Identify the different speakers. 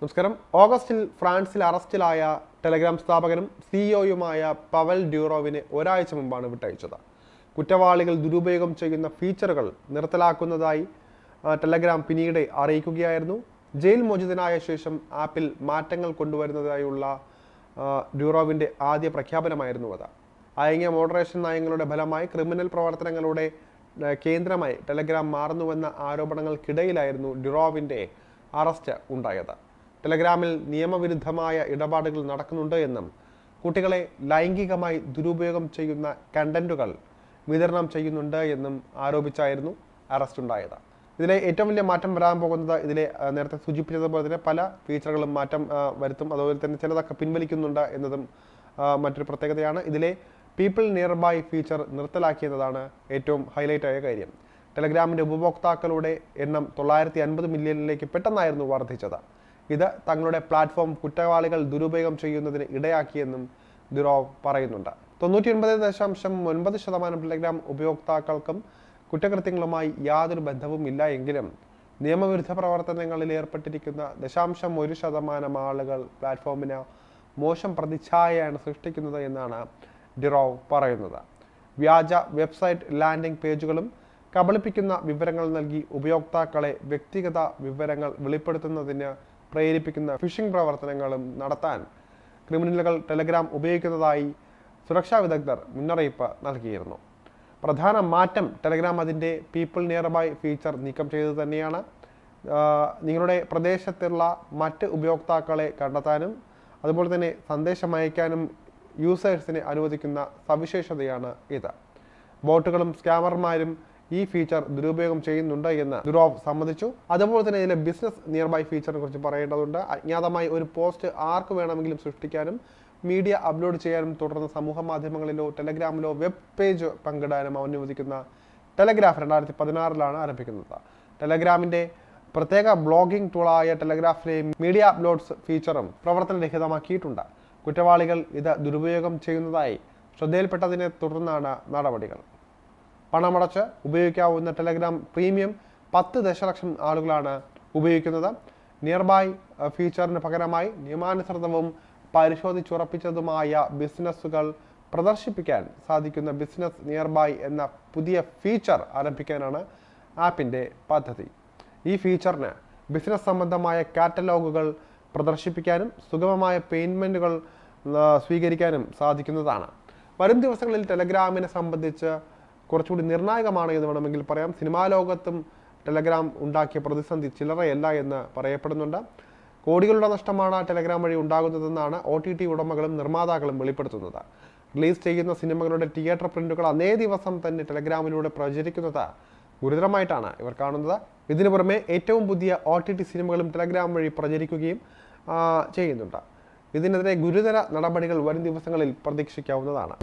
Speaker 1: നമസ്കാരം. ഓഗസ്റ്റിൽ ഫ്രാൻസിൽ അറസ്റ്റിലായ ടെലഗ്രാം സ്ഥാപകനും സിഇഒയുമായ പവൽ ഡ്യൂറോവിനെ ഒരാഴ്ച മുമ്പാണ് വിട്ടയച്ചത്. കുറ്റവാളികൾ ദുരുപയോഗം ചെയ്യുന്ന ഫീച്ചറുകൾ നിർത്തലാക്കുന്നതായി ടെലഗ്രാം പിന്നീട് അറിയിക്കുകയായിരുന്നു. ജയിൽ മോചിതനായ ശേഷം ആപ്പിൽ മാറ്റങ്ങൾ കൊണ്ടുവരുന്നതായുള്ള ഡ്യൂറോവിന്റെ ആദ്യ പ്രഖ്യാപനമായിരുന്നു അത്. അയങ്ങിയ മോഡറേഷൻ നയങ്ങളുടെ ഫലമായി ക്രിമിനൽ പ്രവർത്തനങ്ങളുടെ കേന്ദ്രമായി ടെലഗ്രാം മാറുന്നുവെന്ന ആരോപണങ്ങൾക്കിടയിലായിരുന്നു ഡ്യൂറോവിന്റെ അറസ്റ്റ് ഉണ്ടായത്. ടെലഗ്രാമിൽ നിയമവിരുദ്ധമായ ഇടപാടുകൾ നടക്കുന്നുണ്ട് എന്നും കുട്ടികളെ ലൈംഗികമായി ദുരുപയോഗം ചെയ്യുന്ന കണ്ടന്റുകൾ വിതരണം ചെയ്യുന്നുണ്ട് എന്നും ആരോപിച്ചായിരുന്നു അറസ്റ്റ് ഉണ്ടായത്. ഇതിലെ ഏറ്റവും വലിയ മാറ്റം വരാൻ പോകുന്നത് ഇതിലെ നേരത്തെ സൂചിപ്പിച്ചതുപോലെ തന്നെ പല ഫീച്ചറുകളും മാറ്റം വരുത്തും. അതുപോലെ തന്നെ ചിലതൊക്കെ പിൻവലിക്കുന്നുണ്ട് എന്നതും മറ്റൊരു പ്രത്യേകതയാണ്. ഇതിലെ പീപ്പിൾ നിയർ ബൈ ഫീച്ചർ നിർത്തലാക്കിയതാണ് ഏറ്റവും ഹൈലൈറ്റ് ആയ കാര്യം. ടെലഗ്രാമിന്റെ ഉപഭോക്താക്കളുടെ എണ്ണം തൊള്ളായിരത്തി അൻപത് മില്യണിലേക്ക് പെട്ടെന്നായിരുന്നു വർദ്ധിച്ചത്. ഇത് തങ്ങളുടെ പ്ലാറ്റ്ഫോം കുറ്റവാളികൾ ദുരുപയോഗം ചെയ്യുന്നതിന് ഇടയാക്കിയെന്നും ദിറോവ് പറയുന്നുണ്ട്. തൊണ്ണൂറ്റി ഒൻപത് ദശാംശം ഒൻപത് ശതമാനം ടെലഗ്രാം ഉപയോക്താക്കൾക്കും കുറ്റകൃത്യങ്ങളുമായി യാതൊരു ബന്ധവും ഇല്ല എങ്കിലും നിയമവിരുദ്ധ പ്രവർത്തനങ്ങളിൽ ഏർപ്പെട്ടിരിക്കുന്ന ദശാംശം ഒരു ശതമാനം ആളുകൾ പ്ലാറ്റ്ഫോമിന് മോശം പ്രതിച്ഛായയാണ് സൃഷ്ടിക്കുന്നത് എന്നാണ് ഡിറോവ് പറയുന്നത്. വ്യാജ വെബ്സൈറ്റ് ലാൻഡിംഗ് പേജുകളും കബളിപ്പിക്കുന്ന വിവരങ്ങൾ നൽകി ഉപയോക്താക്കളെ വ്യക്തിഗത വിവരങ്ങൾ വെളിപ്പെടുത്തുന്നതിന് പ്രേരിപ്പിക്കുന്ന ഫിഷിംഗ് പ്രവർത്തനങ്ങളും നടത്താൻ ക്രിമിനലുകൾ ടെലഗ്രാം ഉപയോഗിക്കുന്നതായി സുരക്ഷാ വിദഗ്ധർ മുന്നറിയിപ്പ് നൽകിയിരുന്നു. പ്രധാന മാറ്റം ടെലഗ്രാം അതിന്റെ പീപ്പിൾ നിയർ ബൈ ഫീച്ചർ നീക്കം ചെയ്തത് തന്നെയാണ്. നിങ്ങളുടെ പ്രദേശത്തുള്ള മറ്റ് ഉപയോക്താക്കളെ കണ്ടെത്താനും അതുപോലെ തന്നെ സന്ദേശം അയക്കാനും യൂസേഴ്സിനെ അനുവദിക്കുന്ന സവിശേഷതയാണ് ഇത്. ബോട്ടുകളും സ്കാമർമാരും ഈ ഫീച്ചർ ദുരുപയോഗം ചെയ്യുന്നുണ്ട് എന്ന് ദുരോവ് സമ്മതിച്ചു. അതുപോലെ തന്നെ ഇതിലെ ബിസിനസ് നിയർ ബൈ ഫീച്ചറിനെ കുറിച്ച് പറയേണ്ടതുണ്ട്. അജ്ഞാതമായി ഒരു പോസ്റ്റ് ആർക്ക് വേണമെങ്കിലും സൃഷ്ടിക്കാനും മീഡിയ അപ്ലോഡ് ചെയ്യാനും തുടർന്ന് സമൂഹ മാധ്യമങ്ങളിലോ ടെലഗ്രാമിലോ വെബ് പേജ് പങ്കിടാനും അനുവദിക്കുന്ന ടെലഗ്രാഫ് രണ്ടായിരത്തി പതിനാറിലാണ് ആരംഭിക്കുന്നത്. ടെലഗ്രാമിന്റെ പ്രത്യേക ബ്ലോഗിംഗ് ടൂളായ ടെലഗ്രാഫിലെ മീഡിയ അപ്ലോഡ്സ് ഫീച്ചറും പ്രവർത്തനരഹിതമാക്കിയിട്ടുണ്ട്. കുറ്റവാളികൾ ഇത് ദുരുപയോഗം ചെയ്യുന്നതായി ശ്രദ്ധയിൽപ്പെട്ടതിനെ തുടർന്നാണ് നടപടികൾ. പണമടച്ച് ഉപയോഗിക്കാവുന്ന ടെലഗ്രാം പ്രീമിയം പത്ത് ദശലക്ഷം ആളുകളാണ് ഉപയോഗിക്കുന്നത്. നിയർ ബൈ ഫീച്ചറിന് പകരമായി നിയമാനുസൃതവും പരിശോധിച്ചുറപ്പിച്ചതുമായ ബിസിനസ്സുകൾ പ്രദർശിപ്പിക്കാൻ സാധിക്കുന്ന ബിസിനസ് നിയർ ബൈ എന്ന പുതിയ ഫീച്ചർ ആരംഭിക്കാനാണ് ആപ്പിന്റെ പദ്ധതി. ഈ ഫീച്ചറിന് ബിസിനസ് സംബന്ധമായ കാറ്റലോഗുകൾ പ്രദർശിപ്പിക്കാനും സുഗമമായ പേയ്മെന്റുകൾ സ്വീകരിക്കാനും സാധിക്കുന്നതാണ്. വരും ദിവസങ്ങളിൽ ടെലഗ്രാമിനെ സംബന്ധിച്ച് കുറച്ചുകൂടി നിർണായകമാണ് എന്ന് വേണമെങ്കിൽ പറയാം. സിനിമാ ലോകത്തും ടെലഗ്രാം ഉണ്ടാക്കിയ പ്രതിസന്ധി ചില്ലറയല്ല എന്ന് പറയപ്പെടുന്നുണ്ട്. കോടികളുടെ നഷ്ടമാണ് ടെലഗ്രാം വഴി ഉണ്ടാകുന്നതെന്നാണ് ഒ ടി ടി ഉടമകളും നിർമ്മാതാക്കളും വെളിപ്പെടുത്തുന്നത്. റിലീസ് ചെയ്യുന്ന സിനിമകളുടെ തിയേറ്റർ പ്രിന്റുകൾ അന്നേ ദിവസം തന്നെ ടെലഗ്രാമിലൂടെ പ്രചരിക്കുന്നത് ഗുരുതരമായിട്ടാണ് ഇവർ കാണുന്നത്. ഇതിനു പുറമെ ഏറ്റവും പുതിയ ഒ ടി ടി സിനിമകളും ടെലഗ്രാം വഴി പ്രചരിക്കുകയും ചെയ്യുന്നുണ്ട്. ഇതിനെതിരെ ഗുരുതര നടപടികൾ വരും ദിവസങ്ങളിൽ പ്രതീക്ഷിക്കാവുന്നതാണ്.